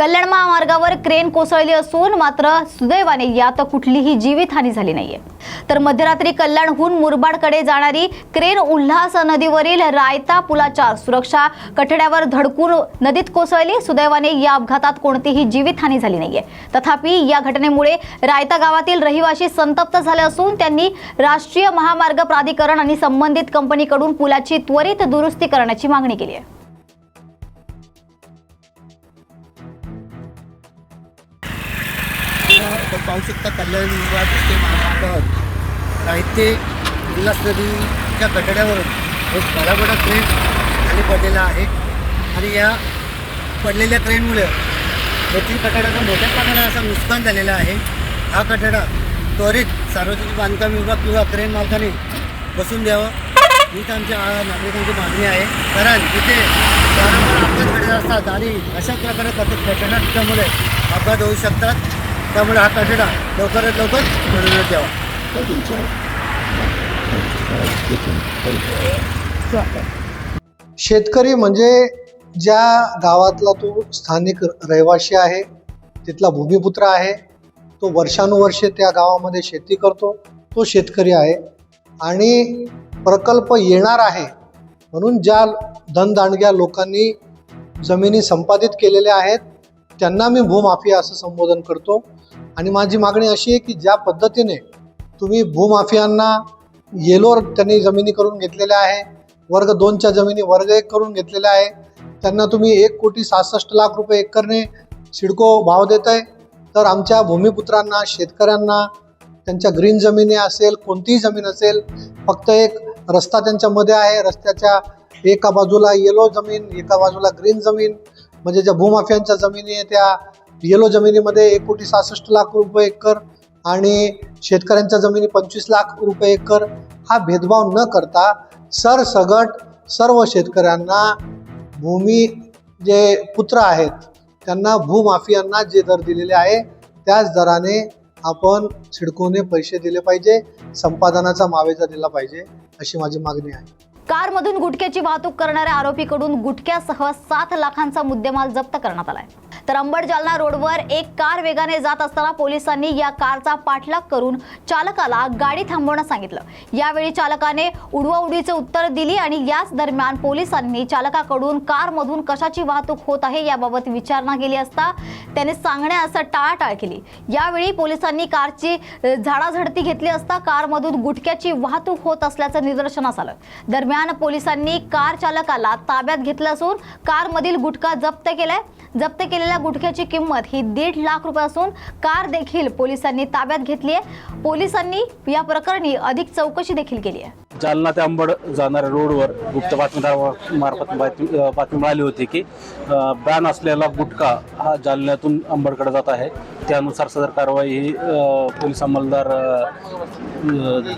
कल्याण महामार्गावर क्रेन कोसळली असून मात्र सुदैवाने यात कुठलीही जीवितहानी झाली नाहीये. तर मध्यरात्री कल्याणहून मुरबाडकडे जाणारी क्रेन उल्हास नदीवरील रायता पुलाच्या सुरक्षा कठड्यावर धडकून नदीत कोसळली. सुदैवाने या अपघातात कोणतीही जीवितहानी झाली नाहीये. तथापि या घटनेमुळे रायता गावातील रहिवासी संतप्त झाले असून त्यांनी राष्ट्रीय महामार्ग प्राधिकरण आणि संबंधित कंपनीकडून पुलाची त्वरित दुरुस्ती करण्याची मागणी केली आहे. आपण पाहू शकता कल्याण विभाग ते महामार्गावर साहित्य उल्हास नदीच्या कठड्यावरून एक बडाबडा ट्रेन खाली पडलेला आहे. आणि या पडलेल्या ट्रेनमुळे येथील कठड्याचा मोठ्या प्रमाणात असा नुकसान झालेला आहे. हा कठडा त्वरित सार्वजनिक बांधकाम विभाग किंवा क्रेन मालकाने बसून द्यावं. हीच आमच्या नागरिकांची मागणी आहे. कारण तिथे वारंवार अपघात घडत असतात आणि अशा प्रकारे कट कठडा असल्यामुळे अपघात होऊ शकतात. त्यामुळे हा कठडा लवकरात लवकर मिळवण्यात यावा. शेतकरी म्हणजे ज्या गावातला तो स्थानिक रहिवासी आहे तिथला भूमिपुत्र आहे तो वर्षानुवर्षे त्या गावामध्ये शेती करतो तो शेतकरी आहे. आणि प्रकल्प येणार आहे म्हणून ज्या धनदांडग्या लोकांनी जमिनी संपादित केलेल्या आहेत त्यांना मी भूमाफिया असं संबोधन करतो. आणि माझी मागणी अशी आहे की ज्या पद्धतीने तुम्ही भूमाफियांना येलोर त्यांनी जमिनी करून घेतलेल्या आहे वर्ग दोनच्या जमिनी वर्ग एक करून घेतलेल्या आहे त्यांना तुम्ही एक कोटी सहासष्ट लाख रुपये एकरने सिडको भाव देत आहे तर आमच्या भूमिपुत्रांना शेतकऱ्यांना त्यांच्या ग्रीन जमिनी असेल कोणतीही जमीन असेल फक्त एक रस्ता त्यांच्यामध्ये आहे रस्त्याच्या एका बाजूला येलो जमीन एका बाजूला ग्रीन जमीन म्हणजे ज्या भूमाफियांच्या जमिनी आहे त्या येलो जमिनीमध्ये एक कोटी सहासष्ट लाख रुपये एकर आणि शेतकऱ्यांच्या जमिनी पंचवीस लाख रुपये एकर हा भेदभाव न करता सरसगट सर्व शेतकऱ्यांना भूमी जे पुत्र आहेत त्यांना भूमाफियांना जे दर दिलेले आहे त्याच दराने आपण सिडकोने पैसे दिले पाहिजे संपादनाचा मावेजा दिला पाहिजे अशी माझी मागणी आहे. कारमधून गुटख्याची वाहतूक करणाऱ्या आरोपीकडून गुटख्यासह सात लाखांचा मुद्देमाल जप्त करण्यात आलाय. तर अंबड जालना रोडवर एक कार वेगाने जात असताना पोलिसांनी या कारचा पाठलाग करून चालकाला गाडी थांबवण्यास सांगितलं. यावेळी चालकाने उडवाउडीचे उत्तर दिली आणि याच दरम्यान पोलिसांनी चालकाकडून कारमधून कशाची वाहतूक होत आहे याबाबत विचारणा केली असता त्याने सांगण्यास टाळाटाळ केली. यावेळी पोलिसांनी कारची झाडाझडती घेतली असता कारमधून गुटख्याची वाहतूक होत असल्याचं निदर्शनास आलं. दरम्यान पोलिसांनी कार चालकाला ताब्यात घेतलं असून कारमधील गुटखा जप्त केलाय. जप्त केलेल्या गुटख्याची किंमत ही दीड लाख रुपये असून कार देखील पोलिसांनी ताब्यात घेतली आहे. पोलिसांनी या प्रकरणी अधिक चौकशी देखील केली आहे. जालना ते अंबड जाणाऱ्या रोडवर गुप्त बातमीदार मार्फत बातमी मिळाली होती की बॅन असलेला गुटखा हा जालन्यातून अंबडकडे जात आहे. त्यानुसार सदर कारवाई ही पोलीस अंमलदार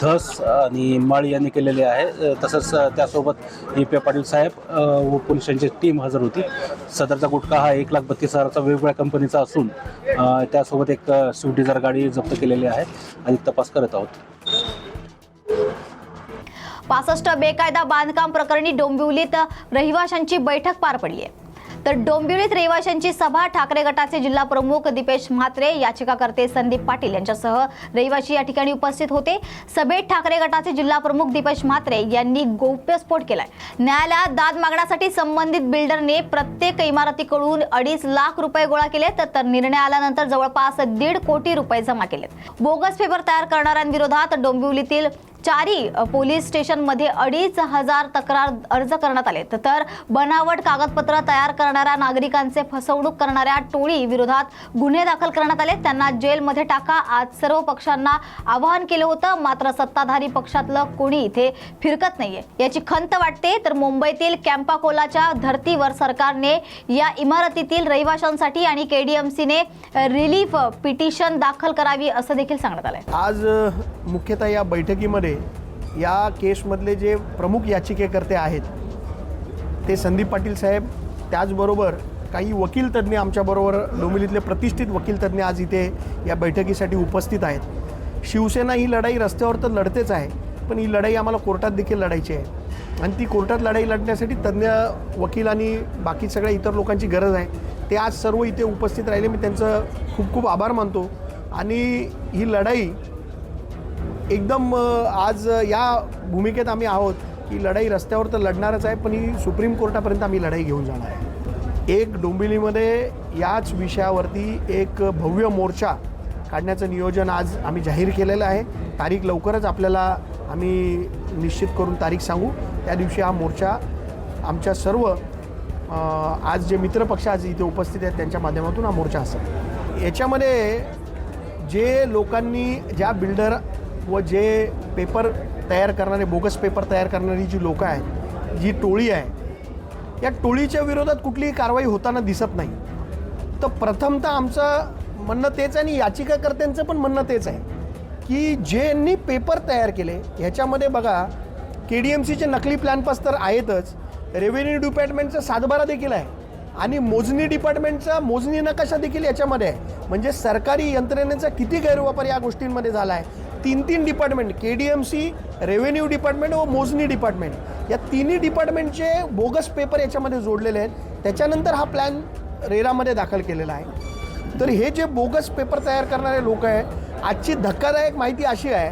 धस आणि माळी यांनी केलेली आहे. तसंच त्यासोबत ए पी पाटील साहेब व पोलिसांची टीम हजर होती. सदरचा गुटखा हा एक लाख बत्तीस हजाराचा वेगवेगळ्या कंपनीचा असून त्यासोबत एक स्विफ्ट डिझायर गाडी जप्त केलेली आहे आणि तपास करत आहोत. पासष्ट बेकायदा बांधकाम प्रकरणी डोंबिवलीत रहिवाशांची बैठक पार पडली आहे. तर डोंबिवलीत रहिवाशांची सभा ठाकरे गटाचे जिल्हा प्रमुख दीपेश म्हात्रे याचिकाकर्ते संदीप पाटील यांच्यासह रहिवाशी या ठिकाणी उपस्थित होते. सभेत ठाकरे गटाचे जिल्हा प्रमुख दीपेश म्हात्रे यांनी गौप्यस्फोट केलाय. न्यायालयात दाद मागण्यासाठी संबंधित बिल्डरने प्रत्येक इमारतीकडून अडीच लाख रुपये गोळा केले तर निर्णय आल्यानंतर जवळपास दीड कोटी रुपये जमा केलेत. बोगस पेपर तयार करणाऱ्यांविरोधात डोंबिवलीतील चारी पोलीस स्टेशनमध्ये अडीच हजार तक्रार अर्ज करण्यात आले. तर बनावट कागदपत्र तयार करणाऱ्या नागरिकांचे फसवणूक करणाऱ्या टोळी विरोधात गुन्हे दाखल करण्यात आले. त्यांना जेलमध्ये टाका. आज सर्व पक्षांना आवाहन केलं होतं. मात्र सत्ताधारी पक्षातलं कोणी इथे फिरकत नाहीये. याची खंत वाटते तर मुंबईतील कॅम्पाकोलाच्या धर्तीवर सरकारने या इमारतीतील रहिवाशांसाठी आणि केडीएमसीने रिलीफ पिटिशन दाखल करावी असं देखील सांगण्यात आलंय. आज मुख्यतः या बैठकीमध्ये या केसमधले जे प्रमुख याचिकेकर्ते आहेत ते संदीप पाटील साहेब त्याचबरोबर काही वकील तज्ज्ञ आमच्याबरोबर डोंबिवलीतले प्रतिष्ठित वकील तज्ज्ञ आज इथे या बैठकीसाठी उपस्थित आहेत. शिवसेना ही लढाई रस्त्यावर तर लढतेच आहे पण ही लढाई आम्हाला कोर्टात देखील लढायची आहे. आणि ती कोर्टात लढाई लढण्यासाठी तज्ज्ञ वकील आणि बाकी सगळ्या इतर लोकांची गरज आहे. ते आज सर्व इथे उपस्थित राहिले. मी त्यांचं खूप खूप आभार मानतो. आणि ही लढाई एकदम आज या भूमिकेत आम्ही आहोत की लढाई रस्त्यावर तर लढणारच आहे पण ही सुप्रीम कोर्टापर्यंत आम्ही लढाई घेऊन जाणार आहे. एक डोंबिवलीमध्ये याच विषयावरती एक भव्य मोर्चा काढण्याचं नियोजन आज आम्ही जाहीर केलेलं आहे. तारीख लवकरच आपल्याला आम्ही निश्चित करून तारीख सांगू. त्या दिवशी हा मोर्चा आमच्या सर्व आज जे मित्रपक्ष आज इथे उपस्थित आहेत त्यांच्या माध्यमातून हा मोर्चा असेल. याच्यामध्ये जे लोकांनी ज्या बिल्डर व जे पेपर तयार करणारे बोगस पेपर तयार करणारी जी लोकं आहेत जी टोळी आहे या टोळीच्या विरोधात कुठलीही कारवाई होताना दिसत नाही. तर प्रथमतः आमचं म्हणणं तेच आहे आणि याचिकाकर्त्यांचं पण म्हणणं तेच आहे की ज्यांनी पेपर तयार केले ह्याच्यामध्ये बघा के डी एम सीचे नकली प्लॅन पास तर आहेतच. रेव्हेन्यू डिपार्टमेंटचा सातबारा देखील आहे. आणि मोजणी डिपार्टमेंटचा मोजणी नकाशा देखील याच्यामध्ये आहे. म्हणजे सरकारी यंत्रणेचा किती गैरवापर या गोष्टींमध्ये झाला आहे? तीन तीन department K D M C revenue department व मोजणी डिपार्टमेंट. या तिन्ही डिपार्टमेंटचे बोगस पेपर याच्यामध्ये जोडलेले आहेत. त्याच्यानंतर हा प्लॅन रेरामध्ये दाखल केलेला आहे. तर हे जे बोगस पेपर तयार करणारे लोक आहेत आजची धक्कादायक माहिती अशी आहे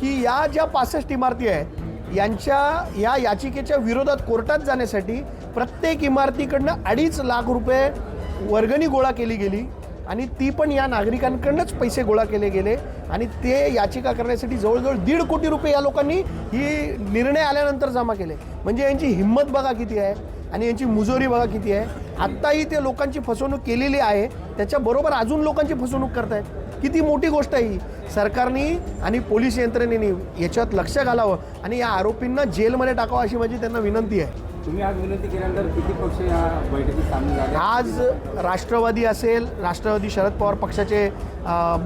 की या ज्या पासष्ट इमारती आहेत यांच्या या याचिकेच्या विरोधात कोर्टात जाण्यासाठी प्रत्येक इमारतीकडनं अडीच लाख रुपये वर्गणी गोळा केली गेली आणि ती पण या नागरिकांकडनंच पैसे गोळा केले गेले. आणि ते याचिका करण्यासाठी जवळजवळ दीड कोटी रुपये या लोकांनी ही निर्णय आल्यानंतर जमा केले. म्हणजे यांची हिंमत बघा किती आहे आणि यांची मुजोरी बघा किती आहे. आत्ताही ते लोकांची फसवणूक केलेली आहे. त्याच्याबरोबर अजून लोकांची फसवणूक करतायत. किती मोठी गोष्ट आहे ही. सरकारने आणि पोलीस यंत्रणेने याच्यात लक्ष घालावं आणि या आरोपींना जेलमध्ये टाकावं अशी माझी त्यांना विनंती आहे. तुम्ही आज विनंती केल्यानंतर किती पक्ष या बैठकीत सामील झाले? आज राष्ट्रवादी असेल राष्ट्रवादी शरद पवार पक्षाचे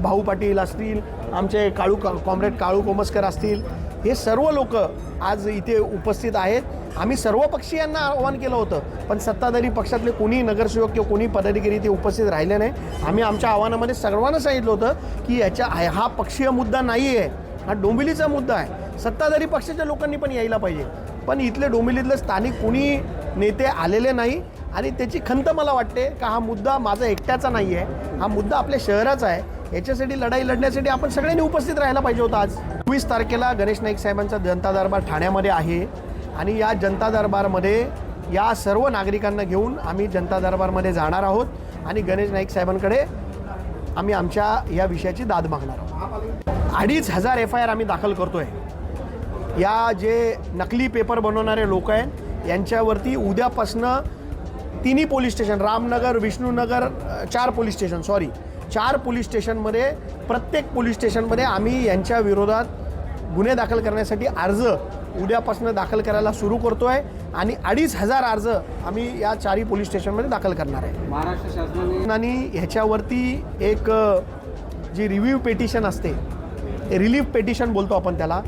भाऊ पाटील असतील आमचे काळू कॉम्रेड काळू कोमस्कर असतील हे सर्व लोक आज इथे उपस्थित आहेत. आम्ही सर्व पक्षीयांना आवाहन केलं होतं पण सत्ताधारी पक्षातले कोणी नगरसेवक किंवा कोणी पदाधिकारी इथे उपस्थित राहिले नाही. आम्ही आमच्या आव्हानामध्ये सर्वांना सांगितलं होतं की याच्या हा पक्षीय मुद्दा नाही आहे हा डोंबिवलीचा मुद्दा आहे. सत्ताधारी पक्षाच्या लोकांनी पण यायला पाहिजे. पण इथले डोंबिवलीतले स्थानिक कोणी नेते आलेले नाही. आणि त्याची खंत मला वाटते का हा मुद्दा माझा एकट्याचा नाही आहे. हा मुद्दा आपल्या शहराचा आहे. याच्यासाठी लढाई लढण्यासाठी आपण सगळ्यांनी उपस्थित राहायला पाहिजे होतं आज. चोवीस तारखेला गणेश नाईक साहेबांचा जनता दरबार ठाण्यामध्ये आहे. आणि या जनता दरबारमध्ये या सर्व नागरिकांना घेऊन आम्ही जनता दरबारमध्ये जाणार आहोत. आणि गणेश नाईक साहेबांकडे आम्ही आमच्या या विषयाची दाद मागणार आहोत. अडीच हजार एफ आय आर आम्ही दाखल करतो आहे या जे नकली पेपर बनवणारे लोक आहेत यांच्यावरती उद्यापासनं तिन्ही पोलीस स्टेशन रामनगर विष्णूनगर चार पोलीस स्टेशन सॉरी चार पोलीस स्टेशनमध्ये प्रत्येक पोलीस स्टेशनमध्ये आम्ही यांच्या विरोधात गुन्हे दाखल करण्यासाठी अर्ज उद्यापासून दाखल करायला सुरू करतो आहे आणि अडीच हजार अर्ज आम्ही या चारही पोलीस स्टेशनमध्ये दाखल करणार आहे. महाराष्ट्र शासनाने आणि ह्याच्यावरती एक जी रिव्ह्यू पेटिशन असते रिलीफ पेटिशन बोलतो आपण त्याला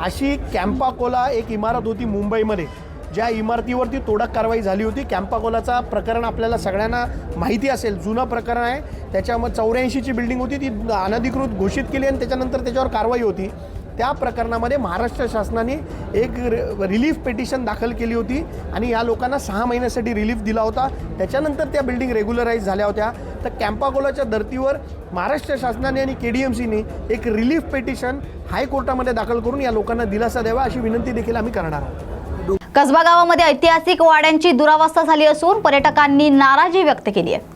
अशी कॅम्पाकोला एक इमारत होती मुंबईमध्ये. ज्या इमारतीवरती तोडक कारवाई झाली होती. कॅम्पाकोलाचा प्रकरण आपल्याला सगळ्यांना माहिती असेल. जुनं प्रकरण आहे. त्याच्यामध्ये चौऱ्याऐंशीची बिल्डिंग होती. ती अनधिकृत घोषित केली आणि त्याच्यानंतर त्याच्यावर कारवाई होती. त्या प्रकरणामध्ये महाराष्ट्र शासनाने एक रिलीफ पेटिशन दाखल केली होती आणि या लोकांना सहा महिन्यासाठी रिलीफ दिला होता. त्याच्यानंतर त्या बिल्डिंग रेग्युलराईज झाल्या होत्या. तर कॅम्पागोलाच्या धर्तीवर महाराष्ट्र शासनाने आणि के डी एम सीने एक रिलीफ पेटिशन हायकोर्टामध्ये दाखल करून या लोकांना दिलासा द्यावा अशी विनंती देखील आम्ही करणार आहोत. कसबा गावामध्ये ऐतिहासिक वाड्यांची दुरावस्था झाली असून पर्यटकांनी नाराजी व्यक्त केली आहे.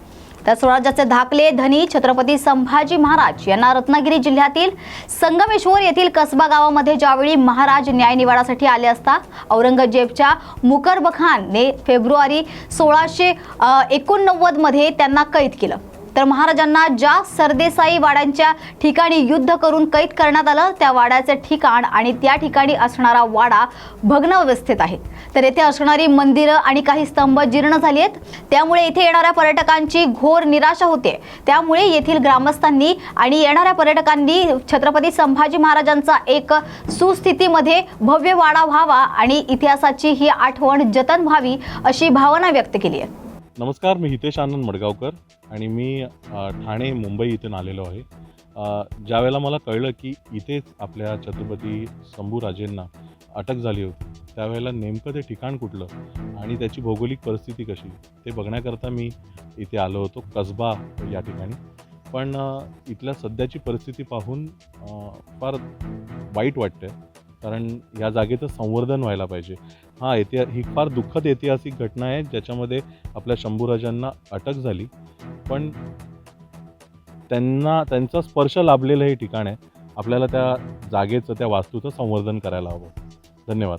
तर स्वराज्याचे धाकले धनी छत्रपती संभाजी महाराज यांना रत्नागिरी जिल्ह्यातील संगमेश्वर येथील कसबा गावामध्ये ज्यावेळी महाराज न्यायनिवाडासाठी आले असता औरंगजेबच्या मुकरबखानने फेब्रुवारी सोळाशे एकोणनव्वदमध्ये त्यांना कैद केलं. तर महाराजांना ज्या सरदेसाई वाड्यांच्या ठिकाणी युद्ध करून कैद करण्यात आलं त्या वाड्याचे ठिकाण आणि त्या ठिकाणी असणारा वाडा भग्न अवस्थेत आहे. तर येथे असणारी मंदिरं आणि काही स्तंभ जीर्ण झाली आहेत. त्यामुळे इथे येणाऱ्या पर्यटकांची घोर निराशा होते. त्यामुळे येथील ग्रामस्थांनी आणि येणाऱ्या पर्यटकांनी छत्रपती संभाजी महाराजांचा एक सुस्थितीमध्ये भव्य वाडा व्हावा आणि इतिहासाची ही आठवण जतन व्हावी अशी भावना व्यक्त केली आहे. नमस्कार मी हितेश आनंद मडगावकर आणि मी ठाणे मुंबई इथून आलेलो आहे. ज्यावेळेला मला कळलं की इथेच आपल्या छत्रपती शंभूराजेंना अटक झाली होती त्यावेळेला नेमकं ते ठिकाण कुठलं आणि त्याची भौगोलिक परिस्थिती कशी ते बघण्याकरता मी इथे आलो होतो कसबा या ठिकाणी. पण इथल्या सध्याची परिस्थिती पाहून फार वाईट वाटते कारण या जागेचं संवर्धन व्हायला पाहिजे. हा ऐतिहा ही फार दुःखद ऐतिहासिक घटना आहे ज्याच्यामध्ये आपल्या शंभूराजांना अटक झाली. पण त्यांना त्यांचा स्पर्श लाभलेलं हे ठिकाण आहे. आपल्याला त्या जागेचं त्या वास्तूचं संवर्धन करायला हवं. धन्यवाद.